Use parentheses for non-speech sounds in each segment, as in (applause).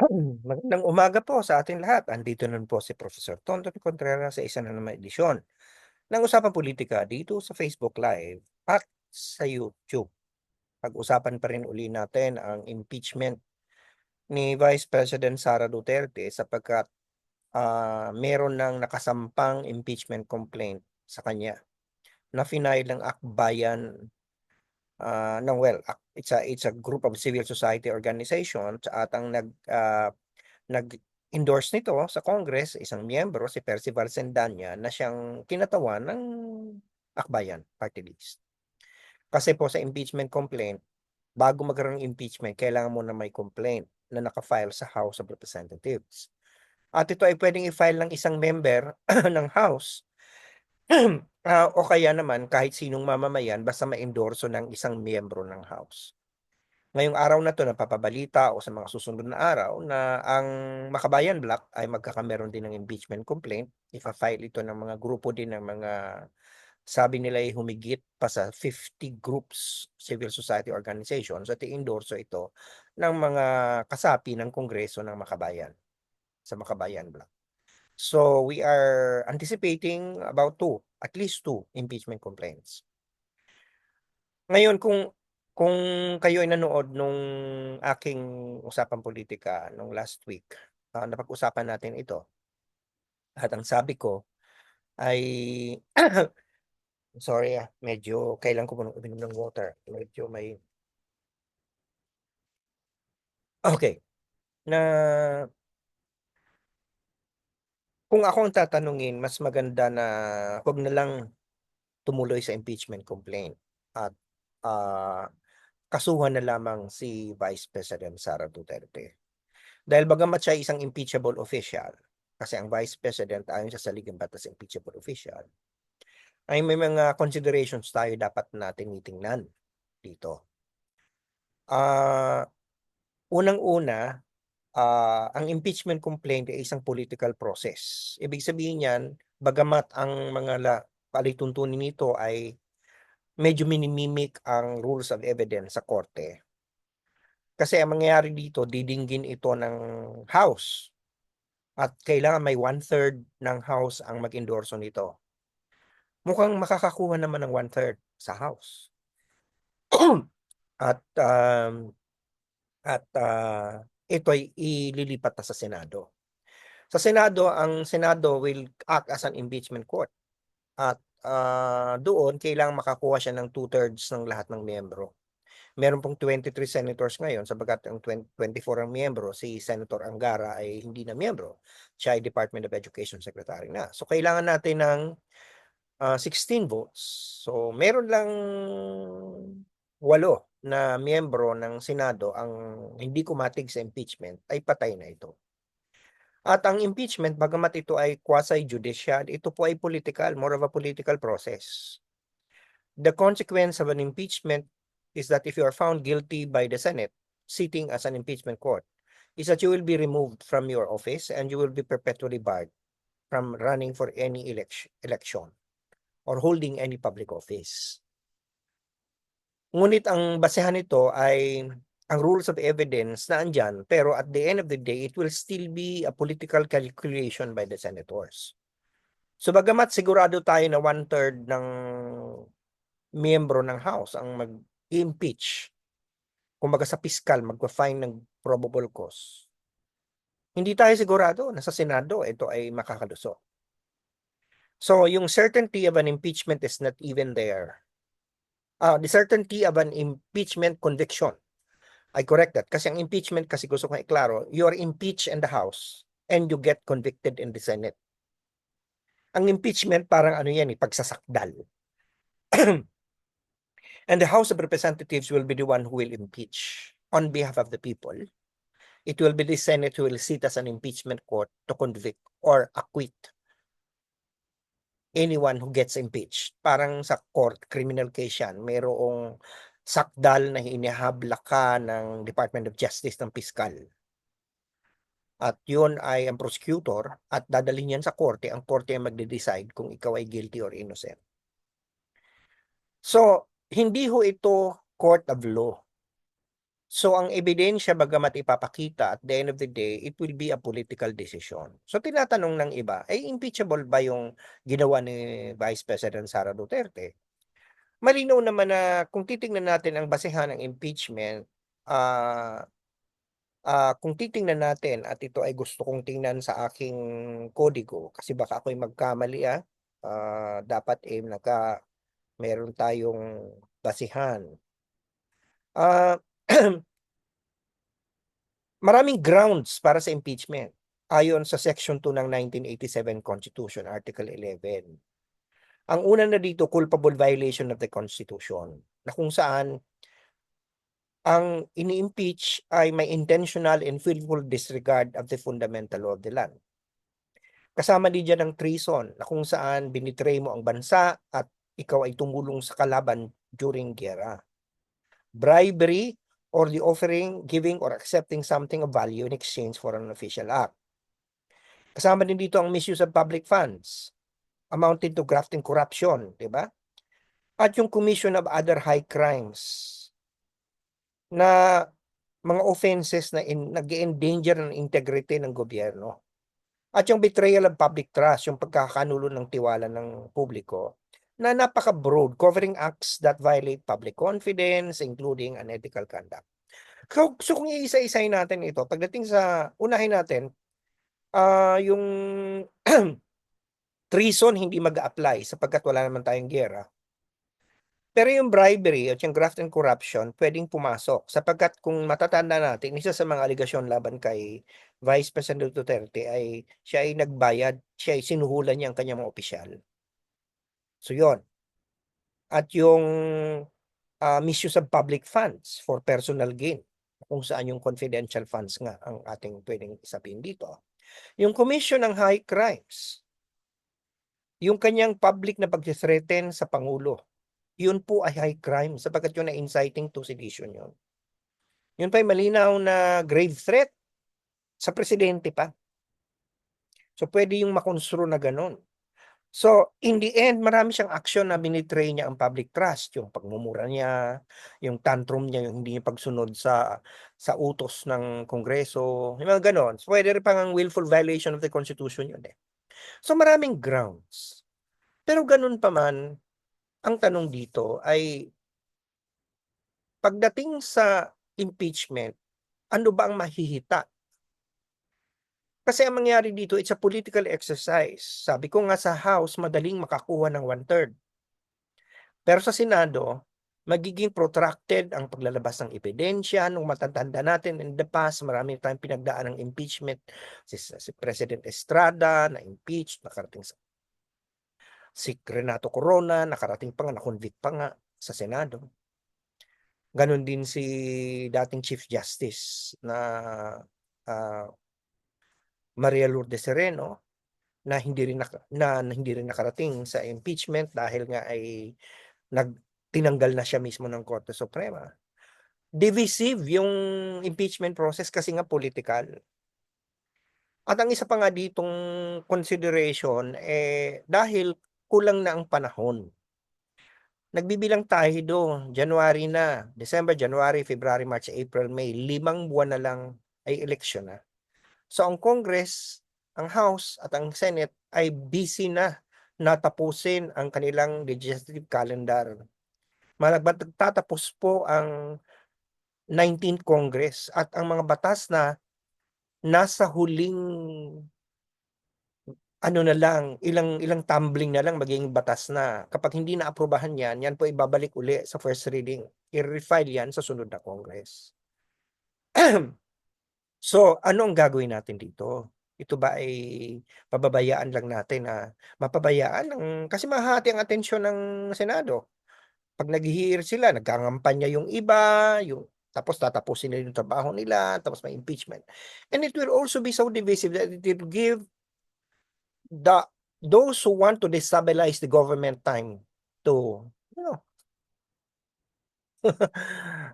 (clears throat) Magandang umaga po sa ating lahat. Andito naman po si Professor Tonton Contreras sa isa na naman edisyon ng Usapang Politika dito sa Facebook Live at sa YouTube. Pag-usapan pa rin uli natin ang impeachment ni Vice President Sara Duterte sapagkat ah, meron ng nakasampang impeachment complaint sa kanya na final ng akbayan ah, ng well, it's a it's a group of civil society organizations at ang nag ah, nag-endorse nito sa Congress isang miyembro si Percival Sendanya na siyang kinatawan ng akbayan party list. Kasi po sa impeachment complaint, bago magkaroon ng impeachment, kailangan mo na may complaint na nakafile sa House of Representatives. At ito ay pwedeng i-file ng isang member (clears throat) ng House (clears throat) ah, o kaya naman kahit sinong mamamayan basta ma-endorso ng isang miyembro ng House. Ngayong araw na to napapabalita o sa mga susunod na araw na ang Makabayan Block ay magkakameron din ng impeachment complaint. Ifa-file ito ng mga grupo din ng mga sabi nila ay humigit pa sa 50 groups, civil society organizations at i-endorso ito ng mga kasapi ng Kongreso ng Makabayan sa Makabayan Block. So we are anticipating about two, at least two impeachment complaints. Ngayon kung kung kayo ay nanood nung aking usapang politika nung last week, ah, napag-usapan natin ito. At ang sabi ko ay (coughs) sorry ah, medyo kailan ko muna uminom ng water. Medyo may Okay. Na kung ako ang tatanungin, mas maganda na wag na lang tumuloy sa impeachment complaint at ah, kasuhan na lamang si Vice President Sara Duterte. Dahil bagamat siya ay isang impeachable official, kasi ang Vice President ayon sa saligang batas impeachable official, ay may mga considerations tayo dapat natin titingnan dito. Ah, unang-una, ah, ang impeachment complaint ay isang political process. Ibig sabihin niyan, bagamat ang mga palituntunin nito ay medyo minimimik ang rules of evidence sa korte. Kasi ang mangyayari dito, didinggin ito ng House. At kailangan may one-third ng House ang mag-endorso nito. Mukhang makakakuha naman ng one-third sa House. (clears throat) at um, at uh, ito ay ililipat na sa Senado. Sa Senado, ang Senado will act as an impeachment court. At uh, doon, kailangan makakuha siya ng two-thirds ng lahat ng miyembro. Meron pong 23 senators ngayon, sabagat ang 20, 24 ang miyembro, si Senator Angara ay hindi na miyembro. Siya ay Department of Education Secretary na. So, kailangan natin ng uh, 16 votes. So, meron lang walo na miyembro ng Senado ang hindi kumatig sa impeachment ay patay na ito. At ang impeachment, bagamat ito ay quasi-judicial, ito po ay political, more of a political process. The consequence of an impeachment is that if you are found guilty by the Senate, sitting as an impeachment court, is that you will be removed from your office and you will be perpetually barred from running for any election, election or holding any public office. Ngunit ang basehan nito ay ang rules of evidence na andyan, pero at the end of the day, it will still be a political calculation by the senators. So bagamat sigurado tayo na one-third ng miyembro ng House ang mag-impeach, kumbaga sa fiscal, magpa-fine ng probable cause, hindi tayo sigurado na sa Senado ito ay makakaluso. So yung certainty of an impeachment is not even there. Uh, the certainty of an impeachment conviction I correct that. Kasi ang impeachment, kasi gusto kong iklaro, you are impeached in the House and you get convicted in the Senate. Ang impeachment, parang ano yan, eh, pagsasakdal. (clears throat) and the House of Representatives will be the one who will impeach on behalf of the people. It will be the Senate who will sit as an impeachment court to convict or acquit anyone who gets impeached. Parang sa court, criminal case yan, mayroong sakdal na hinihabla ka ng Department of Justice ng piskal. At yun ay ang prosecutor at dadalhin yan sa korte. Ang korte ang magde-decide kung ikaw ay guilty or innocent. So, hindi ho ito court of law. So, ang ebidensya bagamat ipapakita at the end of the day, it will be a political decision. So, tinatanong ng iba, eh, impeachable ba yung ginawa ni Vice President Sara Duterte? Malinaw naman na kung titingnan natin ang basehan ng impeachment, ah, ah, kung titingnan natin at ito ay gusto kong tingnan sa aking kodigo kasi baka ako'y magkamali, ah, ah, dapat, eh, naka meron tayong basehan. Ah, (clears throat) maraming grounds para sa impeachment ayon sa Section 2 ng 1987 Constitution, Article 11. Ang una na dito, culpable violation of the Constitution, na kung saan ang ini-impeach ay may intentional and willful disregard of the fundamental law of the land. Kasama din dyan ang treason, na kung saan binitray mo ang bansa at ikaw ay tumulong sa kalaban during gera. Bribery or the offering, giving, or accepting something of value in exchange for an official act. Kasama din dito ang misuse of public funds, amounting to graft and corruption, di ba? At yung commission of other high crimes na mga offenses na in, nag-endanger ng integrity ng gobyerno. At yung betrayal of public trust, yung pagkakanulo ng tiwala ng publiko, na napaka-broad, covering acts that violate public confidence, including unethical conduct. So, so kung iisa-isahin natin ito, pagdating sa, unahin natin, ah yung (clears throat) treason hindi mag-apply sapagkat wala naman tayong gera. Pero yung bribery at yung graft and corruption, pwedeng pumasok sapagkat kung matatanda natin, isa sa mga aligasyon laban kay Vice President Duterte ay siya ay nagbayad, siya ay sinuhulan niya ang kanyang mga opisyal. So yon. At yung uh, misuse of public funds for personal gain, kung saan yung confidential funds nga ang ating pwedeng sabihin dito. Yung commission ng high crimes, yung kanyang public na pag-threaten sa Pangulo, yun po ay high crime sapagkat yun ay inciting to sedition yun. Yun pa ay malinaw na grave threat sa presidente pa. So pwede yung makonstru na ganun. So, in the end, marami siyang action na binitray niya ang public trust, yung pagmumura niya, yung tantrum niya, yung hindi niya pagsunod sa sa utos ng Kongreso, yung mga ganon. So, pwede rin pang ang willful violation of the Constitution yun eh. So, maraming grounds. Pero ganun pa man, ang tanong dito ay pagdating sa impeachment, ano ba ang mahihita kasi ang mangyari dito, it's a political exercise. Sabi ko nga sa House, madaling makakuha ng one-third. Pero sa Senado, magiging protracted ang paglalabas ng ebidensya. Nung matatanda natin in the past, marami tayong pinagdaan ng impeachment. Si, si President Estrada, na-impeach, nakarating sa si Renato Corona, nakarating pa nga, na-convict pa nga sa Senado. Ganon din si dating Chief Justice na uh, Maria Lourdes Sereno na hindi rin na, na hindi rin nakarating sa impeachment dahil nga ay nagtinanggal na siya mismo ng Korte Suprema. Divisive yung impeachment process kasi nga political. At ang isa pa nga ditong consideration eh dahil kulang na ang panahon. Nagbibilang tayo do, January na, December, January, February, March, April, May, limang buwan na lang ay eleksyon na. So ang Congress, ang House at ang Senate ay busy na natapusin ang kanilang legislative calendar. Magtatapos po ang 19th Congress at ang mga batas na nasa huling ano na lang, ilang ilang tumbling na lang magiging batas na. Kapag hindi na aprobahan yan, yan po ibabalik uli sa first reading. I-refile yan sa sunod na Congress. (clears throat) So, ano ang gagawin natin dito? Ito ba ay pababayaan lang natin na mapabayaan ng kasi mahati ang atensyon ng Senado. Pag naghihiir sila, nagkangampanya yung iba, yung tapos tatapusin nila yung trabaho nila, tapos may impeachment. And it will also be so divisive that it will give the those who want to destabilize the government time to you know (laughs)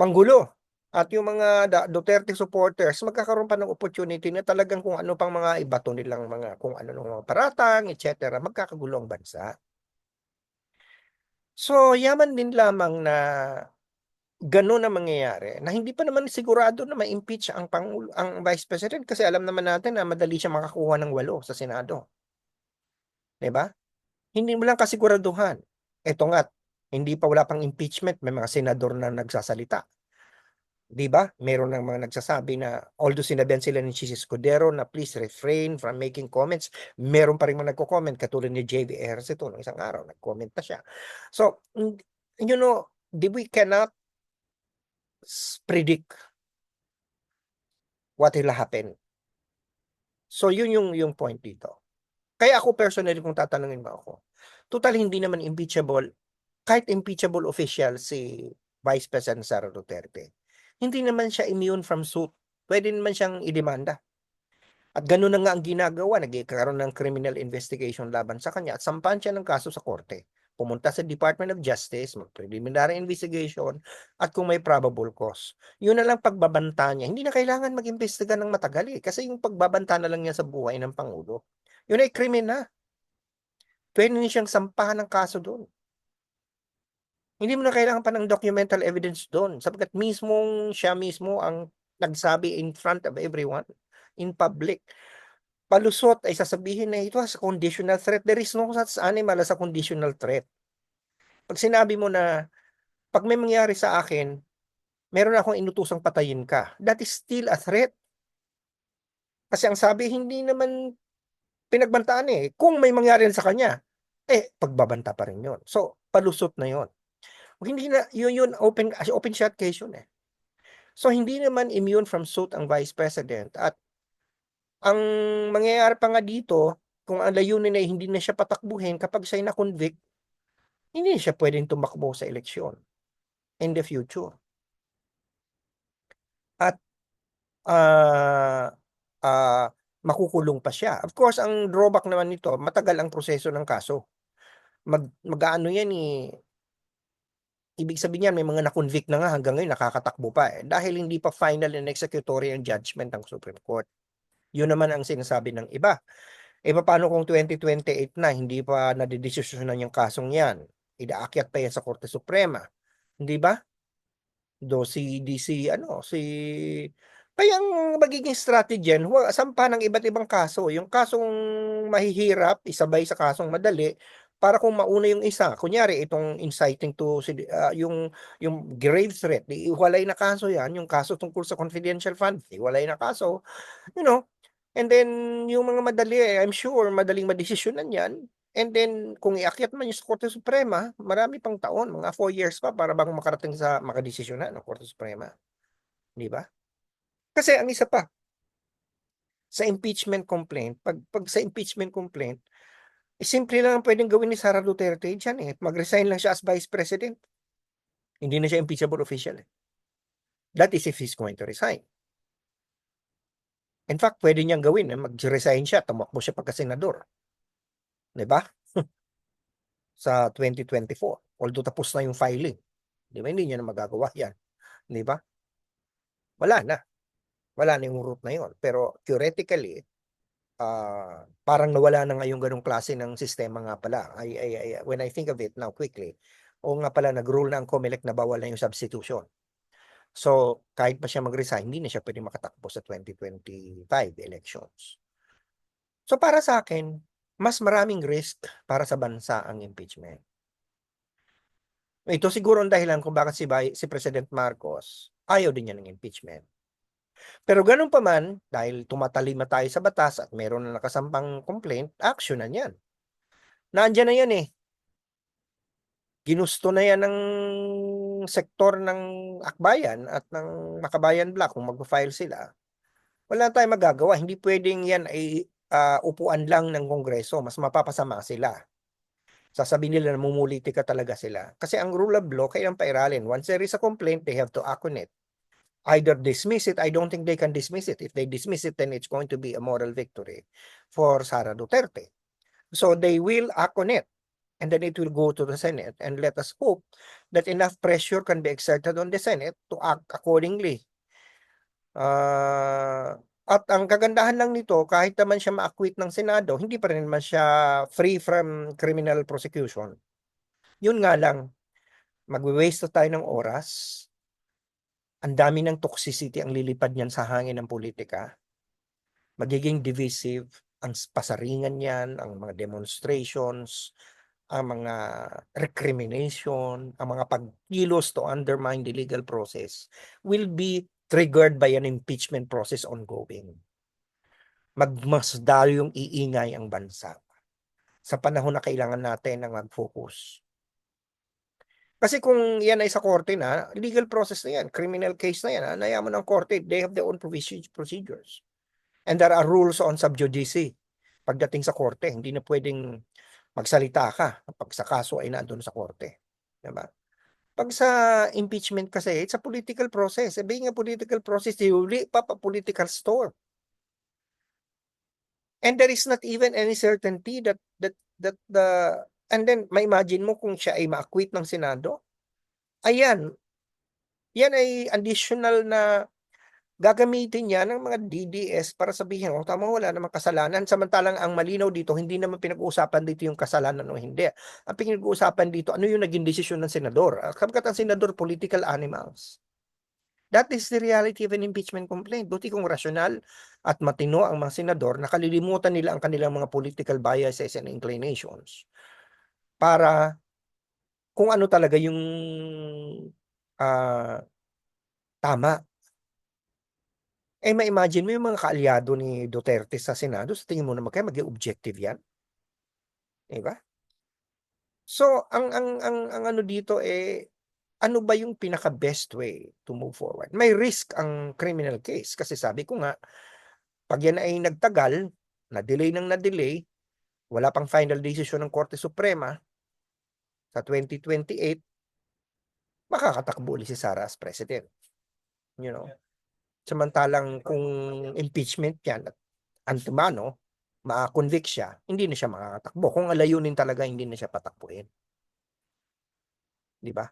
manggulo at yung mga Duterte supporters, magkakaroon pa ng opportunity na talagang kung ano pang mga ibato nilang mga, kung ano ng mga paratang, etc. Magkakagulo ang bansa. So, yaman din lamang na Gano'n ang mangyayari na hindi pa naman sigurado na ma-impeach ang pangulo ang Vice President kasi alam naman natin na madali siyang makakuha ng 8 sa Senado. ba? Hindi mo lang kasiguraduhan. Eto nga't hindi pa wala pang impeachment may mga senador na nagsasalita. 'Di ba? Meron ng mga nagsasabi na although sinabihan sila ni Chis Escudero na please refrain from making comments, meron pa ring mga nagko-comment katulad ni JV Ejercito nung isang araw nag-comment pa siya. So, you know, we cannot predict what will happen. So, yun yung yung point dito. Kaya ako personally kung tatanungin mo ako, tutal hindi naman impeachable kahit impeachable official si Vice President Sara Duterte, hindi naman siya immune from suit. Puwede naman siyang idemanda. At gano'n na nga ang ginagawa, nagkakaroon ng criminal investigation laban sa kanya at sampahan siya ng kaso sa korte. Pumunta sa Department of Justice, mag-preliminary investigation at kung may probable cause. Yun na lang pagbabanta niya. Hindi na kailangan mag-imbestiga ng matagal eh, kasi yung pagbabanta na lang niya sa buhay ng pangulo, yun ay krimen na. Puwede niya siyang sampahan ng kaso do'n. Hindi mo na kailangan pa ng documental evidence do'n sapagkat mismong siya mismo ang nagsabi in front of everyone, in public. Palusot ay sasabihin na ito as conditional threat. There is no such animal as a conditional threat. 'Pag sinabi mo na, "'Pag may mangyari sa akin, meron akong inutusang patayin ka," that is still a threat. Kasi ang sabi hindi naman pinagbantaan eh, kung may mangyari sa kanya, eh, pagbabanta pa rin yun. So, palusot na yun. Hindi na yun yun open open shut case yun eh. So, hindi naman immune from suit ang Vice President at ang mangyayari pa nga dito, kung ang layunin ay hindi na siya patakbuhin kapag siya'y na-convict, hindi siya puwedeng tumakbo sa eleksyon in the future. At, ah, ah, makukulong pa siya. Of course, ang drawback naman nito, matagal ang proseso ng kaso. Mag mag-aano yan eh ibig sabihin niyan may mga na-convict na nga hanggang ngayon nakakatakbo pa eh, dahil hindi pa final and executory ang judgment ng Supreme Court. Yun naman ang sinasabi ng iba. Eh papaano kung 2028 na hindi pa nadedesisyonan yung kasong yan? Idaakyat pa yan sa Korte Suprema, hindi ba? Do si si ano, si kaya ang magiging strategy huwa sampahan ng iba't ibang kaso, yung kasong mahihirap isabay sa kasong madali, para kung mauna yung isa, kunyari itong inciting to ah, yung yung grave threat, di hiwalay na kaso yan, yung kaso tungkol sa confidential fund, hiwalay na kaso, you know? And then yung mga madali, I'm sure madaling madesisyonan yan, and then kung iakyat man yun sa Korte Suprema, marami pang taon, mga 4 years pa para bago makarating sa makadesisyonan ng Korte Suprema, 'di ba? Kasi ang isa pa sa impeachment complaint, 'pag 'pag sa impeachment complaint, eh, simple lang ang puwedeng gawin ni Sara Duterte diyan eh, mag-resign lang siya as Vice President. Hindi na siya impeachable official eh. That is if he's going to resign. In fact, puwede niyang gawin na mag-resign siya, tumakbo siya pagka-senador. 'Di ba? (laughs) Sa 2024, although tapos na yung filing, 'di hindi niya na magagawa 'yan, 'di ba? Wala na. Wala na yung route na yun, pero theoretically, ah, parang nawala na nga yung gano'ng klase ng sistema nga pala. I I I when I think of it now quickly, oo nga pala nag-rule na ang COMELEC na bawal na yung substitution. So, kahit pa siya mag-resign, hindi na siya puwedeng makatakbo sa 2025 elections. So, para sa'kin, mas maraming risk para sa bansa ang impeachment. Ito siguro ang dahilan kung bakit si si President Marcos ayaw din niya ng impeachment. Pero gano'n pa man, dahil tumatalima tayo sa batas at meron na nakasampang complaint, aksiyunan 'yan. Nandiyan na 'yan eh. Ginusto na 'yan ng sektor ng Akbayan at ng Makabayan Bloc kung magfa-file sila. Wala tayong magagawa, hindi puwedeng 'yan ay, ah, upuan lang ng Kongreso, mas mapapasama sila. Sasabihin nila namumulitika talaga sila. Kasi ang rule of law kailangang pairalin, once there is a complaint, they have to act on it. Either dismiss it, I don't think they can dismiss it. If they dismiss it, then it's going to be a moral victory for Sara Duterte. So they will act on it, and then it will go to the Senate, and let us hope that enough pressure can be exerted on the Senate to act accordingly. Ah, at ang kagandahan lang nito kahit naman siya ma-acquit ng Senado, hindi pa rin naman siya free from criminal prosecution. Yun nga lang, magwe-waste na tayo ng oras Ang dami ng toxicity ang lilipad niyan sa hangin ng politika. Magiging divisive ang pasaringan niyan, ang mga demonstrations, ang mga recrimination, ang mga pagkilos to undermine the legal process will be triggered by an impeachment process ongoing. Magmasdalo yung iingay ang bansa sa panahon na kailangan natin ng mag-focus. Kasi kung yan ay sa korte na, legal process na yan, criminal case na yan, anaya mo ng korte, they have their own procedures. And there are rules on sub judice pagdating sa korte. Hindi na pwedeng magsalita ka pag sa kaso ay nandun sa korte. Diba? Pag sa impeachment kasi, it's a political process. Eh, being a political process, you rip up a political store. And there is not even any certainty that that that the and then may imagine mo kung siya ay ma-acquit ng Senado. Ayan. Yan ay additional na gagamitin niya ng mga DDS para sabihin, oh tama wala namang kasalanan. Samantalang ang malinaw dito, hindi naman pinag-uusapan dito yung kasalanan o hindi. Ang pinag-uusapan dito, ano yung naging desisyon ng senador? Ang Kapag ang senador, political animals. That is the reality of an impeachment complaint. Buti kung rasyonal at matino ang mga senador, nakalilimutan nila ang kanilang mga political biases and inclinations para kung ano talaga yung ah, tama. Eh, ma-imagine mo yung mga kaalyado ni Duterte sa Senado, sa tingin mo naman kaya maging objective yan? Di ba? So, ang, ang, ang, ang ano dito eh, ano ba yung pinaka-best way to move forward? May risk ang criminal case kasi sabi ko nga, pag yan ay nagtagal, na-delay ng na-delay, wala pang final decision ng Korte Suprema sa 2028, makakatakbo ulit si Sara as president. You know? Samantalang kung impeachment yan at antumano, ma-convict siya, hindi na siya makakatakbo. Kung alayunin talaga, hindi na siya patakbuhin. Di ba?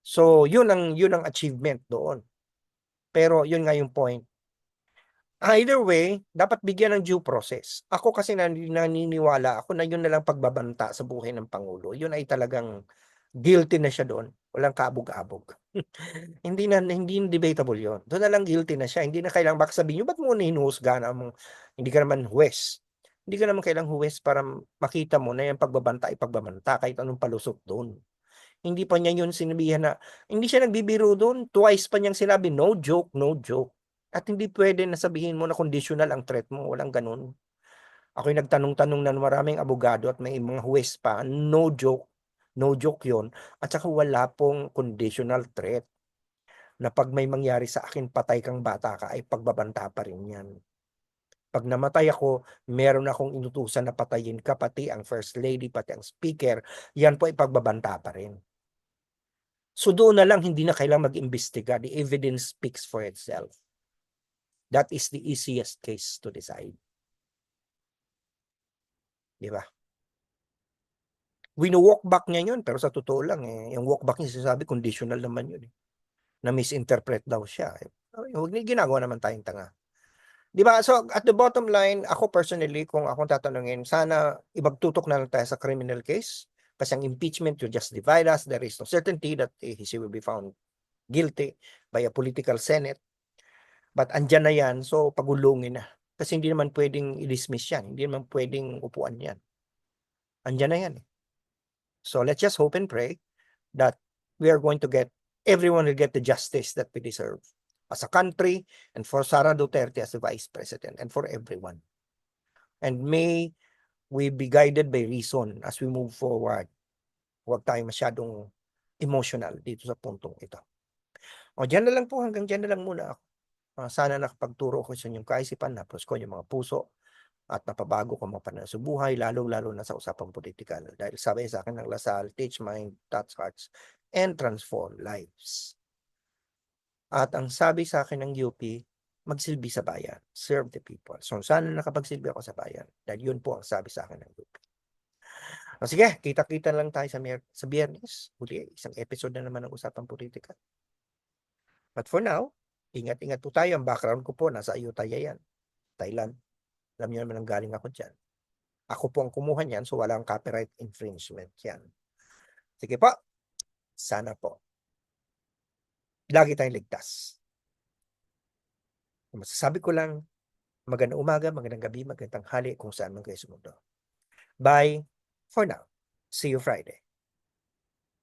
So, yun ang yun ang achievement doon. Pero yun nga yung point. Either way, dapat bigyan ng due process. Ako kasi nan- naniniwala ako na yun na lang pagbabanta sa buhay ng Pangulo. Yun ay talagang guilty na siya doon. Walang kabog-abog. (laughs) hindi na hindi na debatable yun. Doon na lang guilty na siya. Hindi na kailangan baka sabihin nyo, ba't mo hinuhusga na mo? Hindi ka naman huwes. Hindi ka naman kailang huwes para makita mo na yung pagbabanta ay pagbabanta kahit anong palusot doon. Hindi pa niya yun sinabihan na, hindi siya nagbibiro doon. Twice pa niyang sinabi, no joke, no joke. At hindi pwede na sabihin mo na conditional ang threat mo. Walang ganun. Ako'y nagtanong-tanong na maraming abogado at may mga huwes pa. No joke. No joke yon At saka wala pong conditional threat na pag may mangyari sa akin, patay kang bata ka, ay pagbabanta pa rin yan. Pag namatay ako, meron akong inutusan na patayin ka, pati ang first lady, pati ang speaker, yan po ay pagbabanta pa rin. So doon na lang hindi na kailangan mag-imbestiga. The evidence speaks for itself. That is the easiest case to decide. Di ba? Wino-walk back niya yun, pero sa totoo lang, eh, yung walk back niya sinasabi, conditional naman yun. Eh. Na misinterpret daw siya. Eh. Huwag ni ginagawa naman tayong tanga. Di ba? So, at the bottom line, ako personally, kung akong tatanungin, sana ibagtutok na lang tayo sa criminal case. Kasi ang impeachment will just divide us. There is no certainty that eh, he will be found guilty by a political senate. But andyan na yan, so pagulungin na. Kasi hindi naman pwedeng i-dismiss yan. Hindi naman pwedeng upuan yan. Andyan na yan. eh. So let's just hope and pray that we are going to get, everyone will get the justice that we deserve as a country and for Sara Duterte as the vice president and for everyone. And may we be guided by reason as we move forward. Huwag tayo masyadong emotional dito sa puntong ito. O dyan na lang po, hanggang dyan na lang muna ako. Ah, sana nakapagturo ko sa inyong kaisipan, napos ko yung mga puso at napabago ko mga panahon sa buhay, lalo-lalo na sa usapang politikal. Dahil sabi sa akin ng Lasal, teach mind, touch hearts, and transform lives. At ang sabi sa akin ng UP, magsilbi sa bayan, serve the people. So sana nakapagsilbi ako sa bayan. Dahil yun po ang sabi sa akin ng UP. O sige, kita-kita lang tayo sa, mer- sa biyernes. Uli, isang episode na naman ng usapang politika. But for now, ingat-ingat po tayo. Ang background ko po, nasa Ayutthaya yan. Thailand. Alam niyo naman ang galing ako dyan. Ako po ang kumuha niyan, so walang copyright infringement yan. Sige po. Sana po. lagi tayong ligtas. Masasabi ko lang, magandang umaga, magandang gabi, magandang tanghali kung saan man kayo sumundo. Bye for now. See you Friday.